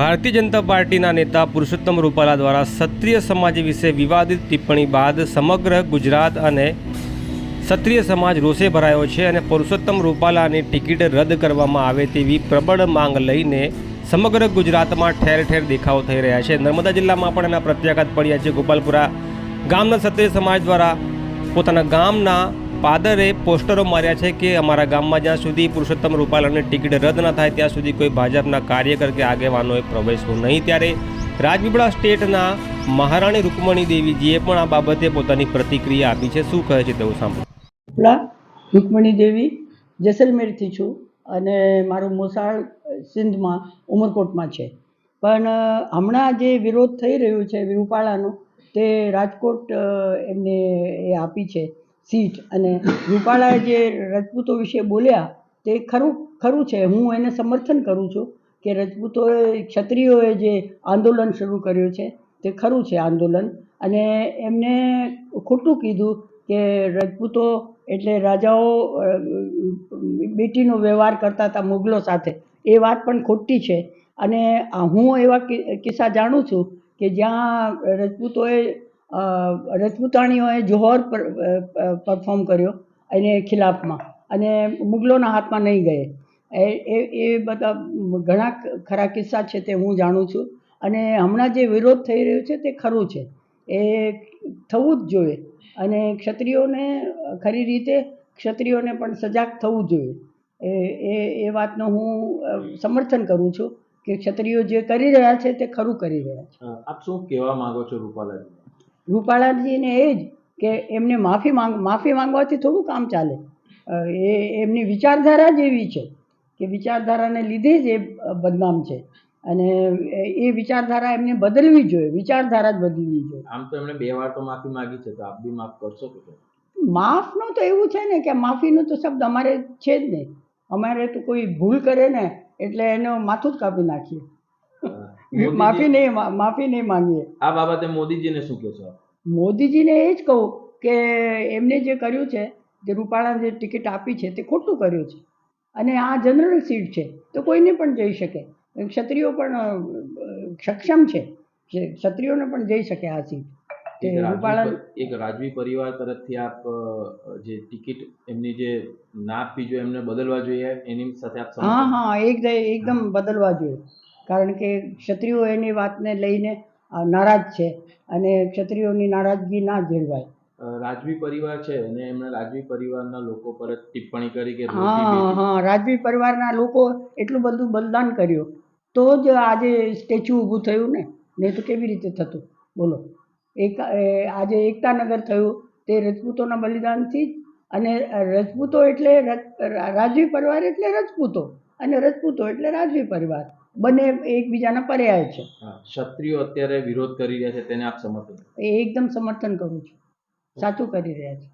ભારતીય જનતા પાર્ટીના નેતા પુરુષોત્તમ રૂપાલા દ્વારા ક્ષત્રિય સમાજ વિશે વિવાદિત ટિપ્પણી બાદ સમગ્ર ગુજરાત અને ક્ષત્રિય સમાજ રોષે ભરાયો છે અને પુરુષોત્તમ રૂપાલાની ટિકિટ રદ કરવામાં આવે તેવી પ્રબળ માંગ લઈને સમગ્ર ગુજરાતમાં ઠેર ઠેર દેખાવો થઈ રહ્યા છે. નર્મદા જિલ્લામાં પણ એના પ્રત્યાઘાત પડ્યા છે. ગોપાલપુરા ગામના ક્ષત્રિય સમાજ દ્વારા પોતાના ગામના પાદરે પોસ્ટરો માર્યા છે કે અમારા ગામમાં જ્યાં સુધી પુરુષોત્તમ રૂપાલાની ટિકિટ રદ ન થાય, ત્યાં સુધી કોઈ ભાજપના કાર્યકર કે આગેવાનોએ પ્રવેશવું નહીં. ત્યારે રાજપીપળા સ્ટેટના મહારાણી રૂકમણી દેવીજીએ પણ આ બાબતે પોતાની પ્રતિક્રિયા આપી છે. શું કહે છે તેવું સાંભળો. રૂકમણી દેવી, જેસલમેરથી છું અને મારું મોસાળ સિંધમાં ઉમરકોટમાં છે. પણ હમણાં જે વિરોધ થઈ રહ્યો છે રૂપાળાનો તે રાજકોટ એમને એ આપી છે. સીટ અને રૂપાળાએ જે રજપૂતો વિશે બોલ્યા, તે ખરું ખરું છે. હું એને સમર્થન કરું છું કે રજપૂતોએ, ક્ષત્રિયોએ જે આંદોલન શરૂ કર્યું છે, તે ખરું છે આંદોલન. અને એમને ખોટું કીધું કે રજપૂતો એટલે રાજાઓ બેટીનો વ્યવહાર કરતા હતા મુગલો સાથે. એ વાત પણ ખોટી છે. અને હું એવા કિસ્સા જાણું છું કે જ્યાં રજપૂતોએ રજપૂતાણીઓએ જોહર પર પરફોર્મ કર્યો એને ખિલાફમાં. અને મુગલોના હાથમાં નહીં ગયે. એ એ બધા ઘણા ખરા કિસ્સા છે તે હું જાણું છું. અને હમણાં જે વિરોધ થઈ રહ્યો છે તે ખરું છે. એ થવું જ જોઈએ. અને ક્ષત્રિયોને ખરી રીતે ક્ષત્રિયોને પણ સજાગ થવું જોઈએ. એ એ એ વાતનું હું સમર્થન કરું છું કે ક્ષત્રિયો જે કરી રહ્યા છે તે ખરું કરી રહ્યા છે. આપ શું કહેવા માગો છો રૂપાલાજી? રૂપાલાજીને એ જ કે એમને માફી માંગ માફી માંગવાથી થોડું કામ ચાલે. એ એમની વિચારધારા જ એવી છે કે વિચારધારાને લીધે જ એ બદનામ છે. અને એ વિચારધારા એમને બદલવી જોઈએ વિચારધારા જ બદલવી જોઈએ. આમ તો એમણે બે વાર તો માફી માંગી છે તો આપ બી માફ કરશો કે માફનું તો એવું છે ને કે માફીનું તો શબ્દ અમારે છે જ નહીં. અમારે તો કોઈ ભૂલ કરે ને એટલે એનો માથું જ કાપી નાખીએ. માફી નહીં માફી નહીં માંગીએ. આ બાબતે મોદીજીને શું આપ? મોદીજીને એ જ કહું કે એમને જે કર્યું છે જે રૂપાળાને જે ટિકિટ આપી છે તે ખોટું કર્યું છે. અને આ જનરલ સીટ છે તો કોઈને પણ જઈ શકે. ક્ષત્રિયો પણ સક્ષમ છે. ક્ષત્રિયોને પણ જઈ શકે આ સીટ. એક રાજવી રૂપાળા એક રાજવી પરિવાર તરફથી આપ જે ટિકિટ એમની જે ના આપવી જોઈએ એમને બદલવા જોઈએ એની સાથે આપ હા હા એક એકદમ બદલવા જોઈએ. કારણ કે ક્ષત્રિયો એની વાતને લઈને નારાજ છે અને ક્ષત્રિયોની નારાજગી ના ઝેલવાય રાજવી પરિવાર છે અને એમણે રાજવી પરિવારના લોકો પર ટિપ્પણી કરી કે હા હા રાજવી પરિવારના લોકો એટલું બધું બલિદાન કર્યું. તો જ આજે સ્ટેચ્યુ ઊભું થયું ને? નહીં તો કેવી રીતે થતું? બોલો. એક આજે એકતાનગર થયું તે રજપૂતોના બલિદાનથી જ. અને રજપૂતો એટલે રાજવી પરિવાર એટલે રજપૂતો. અને રજપૂતો એટલે રાજવી પરિવાર. બંને એકબીજાના પર્યાય છે. ક્ષત્રિયો અત્યારે વિરોધ કરી રહ્યા છે તેને આપ સમર્થન એ એકદમ સમર્થન કરું છું. સાચું કરી રહ્યા છે.